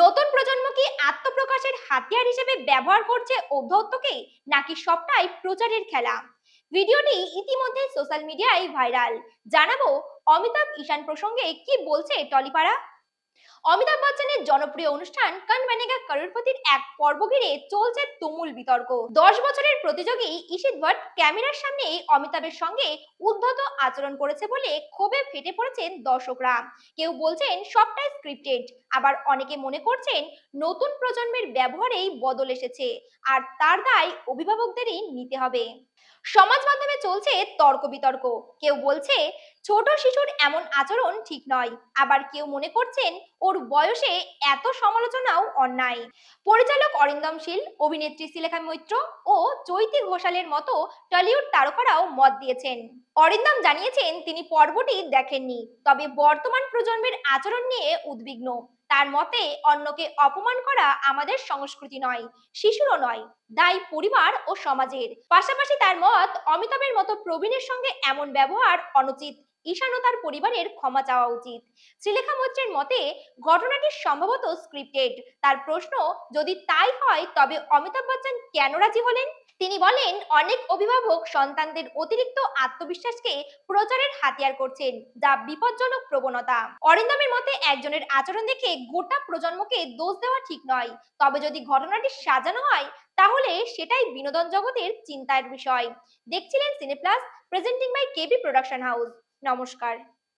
নতুন প্রজন্ম কি আত্মপ্রকাশের হাতিয়ার হিসেবে ব্যবহার করছে অধ্যত্তকে, নাকি সবটাই প্রচারের খেলা? ভিডিওটি ইতিমধ্যে সোশ্যাল মিডিয়ায় ভাইরাল জানাব অমিতাভ ঈশান প্রসঙ্গে কি বলছে টলিপাড়া? অমিতাভ বচ্চনের জনপ্রিয় অনুষ্ঠান কন বনেগা করোড়পতির এক পর্ব ঘিরে চলছে তুমুল বিতর্ক। দশ বছরের প্রতিযোগী ঈশিত ভট্ট ক্যামেরার সামনে অমিতাভের সঙ্গে উদ্ধত আচরণ করেছে বলে ক্ষোভে ফেটে পড়েছেন দর্শকরা। কেউ বলছেন, সবটাই স্ক্রিপ্টেড আবার অনেকে মনে করছেন, নতুন প্রজন্মের ব্যবহারেই বদল এসেছে। আর তার দায় অভিভাবকদেরই নিতে হবে। সমাজ মাধ্যমে চলছে তর্ক বিতর্ক। কেউ বলছে, ছোট শিশুর এমন আচরণ ঠিক নয়। আবার কেউ মনে করছেন, ওর বয়সে এত সমালোচনাও অন্যায়। পরিচালক অরিন্দম শীল, অভিনেত্রী শিলেখা মৈত্র ও চৈতি ঘোষালের মতো টলিউড তারকারাও মত দিয়েছেন। অরিন্দম জানিয়েছেন, তিনি পর্বটি দেখেননি, তবে বর্তমান প্রজন্মের আচরণ নিয়ে উদ্বিগ্ন। তার মতে অন্যকে অপমান করা আমাদের সংস্কৃতি নয়, শিশুরও নয়, দায়ী পরিবার ও সমাজের। পাশাপাশি তার মত অমিতাভের মতো প্রবীণের সঙ্গে এমন ব্যবহার অনুচিত ঈশান তার পরিবারের ক্ষমা চাওয়া উচিত। শ্রীলেখা মৈত্রের মতে ঘটনাটি সম্ভবত স্ক্রিপ্টেড তার প্রশ্ন, যদি তাই হয়, তবে অমিতাভ বচ্চন কেন রাজি হলেন? তিনি বলেন, অনেক অভিভাবক সন্তানদের অতিরিক্ত আত্মবিশ্বাসকে প্রচারের হাতিয়ার করছেন, যা বিপজ্জনক প্রবণতা। অরিন্দমের মতে, একজনের আচরণ দেখে গোটা প্রজন্মকে দোষ দেওয়া ঠিক নয়। তবে যদি ঘটনাটি সাজানো হয়, তাহলে সেটাই বিনোদন জগতের চিন্তার বিষয়। দেখছিলেন Cineplus presenting by KB production house নমস্কার।